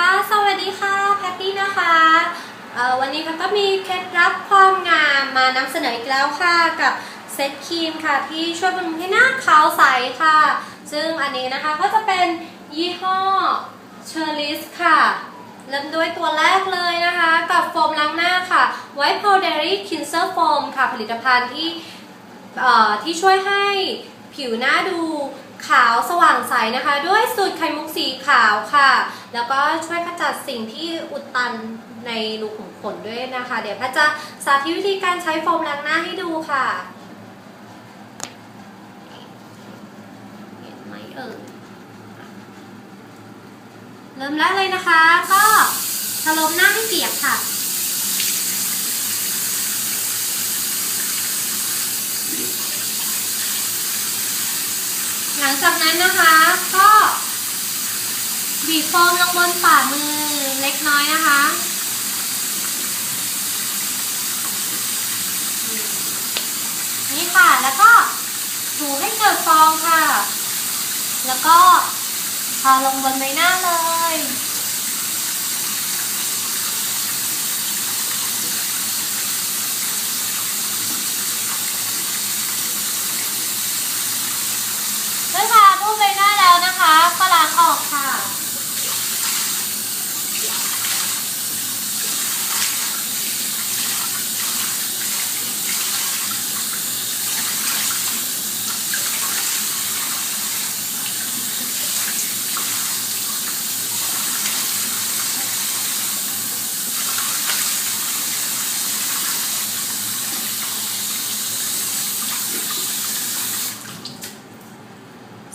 ค่ะ สวัสดีค่ะ แพตตี้นะคะวันนี้ค่ะก็มีเคล็ดลับความงามมานำเสนออีกแล้วค่ะ กับเซตครีมค่ะ ที่ช่วยบำรุงให้หน้าขาวใสค่ะ ซึ่งอันนี้นะคะก็จะเป็นยี่ห้อเชอริสค่ะ เริ่มด้วยตัวแรกเลยนะคะ กับโฟมล้างหน้าค่ะ White Powdery Cleanser Foam ค่ะ ผลิตภัณฑ์ที่ที่ช่วยให้ผิวหน้าดู ขาวสว่างใสนะคะ ด้วยสูตรไข่มุกสีขาวค่ะ แล้วก็ช่วยขจัดสิ่งที่อุดตันในรูขุมขนด้วยนะคะ เดี๋ยวพทย์จะสาธิตวิธีการใช้โฟมล้างหน้าให้ดูค่ะเห็นไหมเอ่ยเริ่มแรกเลยนะคะ ก็ทาลมหน้าให้เปียกค่ะ ลังจากนั้นนะคะ ก็บีบโฟมลงบนฝ่ามือเล็กน้อยนะคะนี่ค่ะแล้วก็ถูให้เกิดฟองค่ะ แล้วก็ทาลงบนใบหน้าเลย เมื่อทาทั่วใบหน้าแล้วนะคะ ก็ล้างออกค่ะ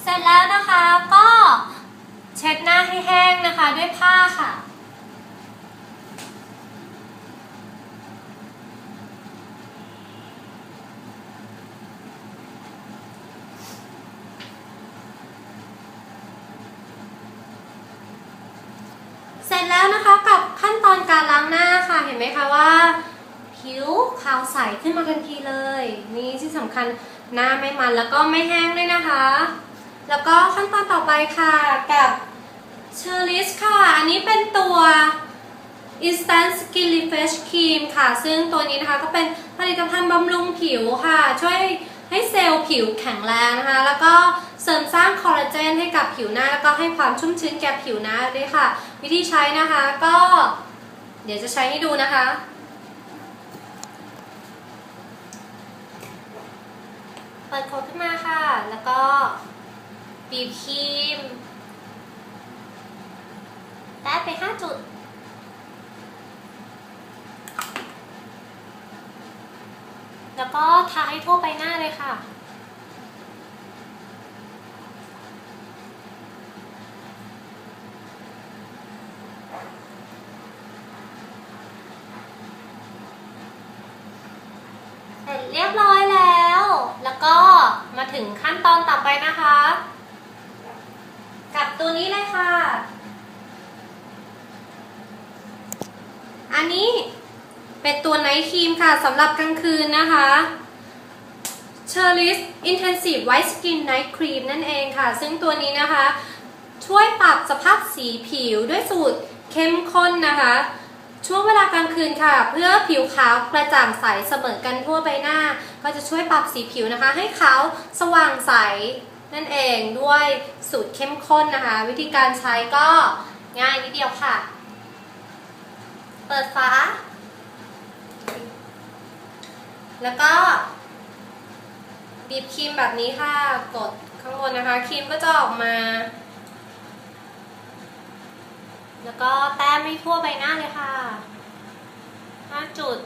เสร็จ แล้วนะคะก็เช็ดหน้าให้แห้งนะคะด้วยผ้าค่ะ เสร็จแล้วนะคะกับขั้นตอนการล้างหน้าค่ะเห็นไหมคะว่าผิวขาวใสขึ้นมาทันทีเลย นี่ที่สำคัญหน้าไม่มันแล้วก็ไม่แห้งด้วยนะคะ แล้วก็ขั้นตอนต่อไปค่ะกับเชอริสค่ะ อันนี้เป็นตัว Instant Skin Refresh Cream ค่ะ ซึ่งตัวนี้นะคะก็เป็นผลิตภัณฑ์บำรุงผิวค่ะ ช่วยให้เซลล์ผิวแข็งแรงนะคะ แล้วก็เสริมสร้างคอลลาเจนให้กับผิวหน้า แล้วก็ให้ความชุ่มชื้นแก่ผิวหน้าด้วยค่ะ วิธีใช้นะคะก็ เดี๋ยวจะใช้ให้ดูนะคะ เปิดโคดขึ้นมาค่ะ แล้วก็ บีบครีมแตะไป 5 จุด แล้วก็ทาให้ทั่วใบหน้าเลยค่ะ เสร็จเรียบร้อยแล้ว แล้วก็มาถึงขั้นตอนต่อไปนะคะ กับตัวนี้เลยค่ะ อันนี้เป็นตัวไนท์ครีมค่ะสำหรับกลางคืนนะคะ Cherries Intensive White Skin Night Cream นั่นเองค่ะ ซึ่งตัวนี้นะคะ ช่วยปรับสภาพสีผิวด้วยสูตรเข้มข้นนะคะ ช่วงเวลากลางคืนค่ะ เพื่อผิวขาวกระจ่างใสเสมอกันทั่วใบหน้า ก็จะช่วยปรับสีผิวนะคะ ให้ขาวสว่างใส นั่นเองด้วยสูตรเข้มข้นนะคะ วิธีการใช้ก็ง่ายนิดเดียวค่ะ เปิดฝาแล้วก็บีบครีมแบบนี้ค่ะ กดข้างบนนะคะครีมก็จะออกมา แล้วก็แต้มไม่ทั่วใบหน้าเลยค่ะ5จุด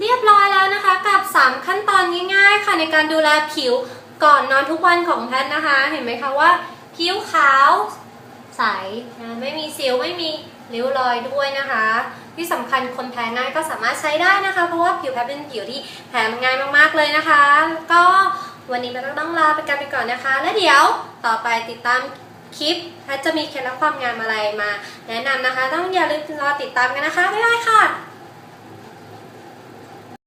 เรียบร้อยแล้วนะคะกับ 3 ขั้นตอนง่ายๆ ค่ะในการดูแลผิวก่อนนอนทุกวันของแพทนะคะ เห็นไหมคะว่า ผิวขาวใสนะไม่มีสิวไม่มีริ้วรอยด้วยนะคะ ที่สำคัญคนแพ้ง่ายก็สามารถใช้ได้นะคะ เพราะว่าผิวแพ้เป็นผิวที่แพ้ง่ายมากๆเลยนะคะ ก็วันนี้แพทต้องลาไปกันไปก่อนนะคะ และเดี๋ยวต่อไปติดตามคลิปแพทจะมีเคล็ดลับความงามอะไรมา แนะนำนะคะ ต้องอย่าลืมรอติดตามกันนะคะบ๊ายบายค่ะ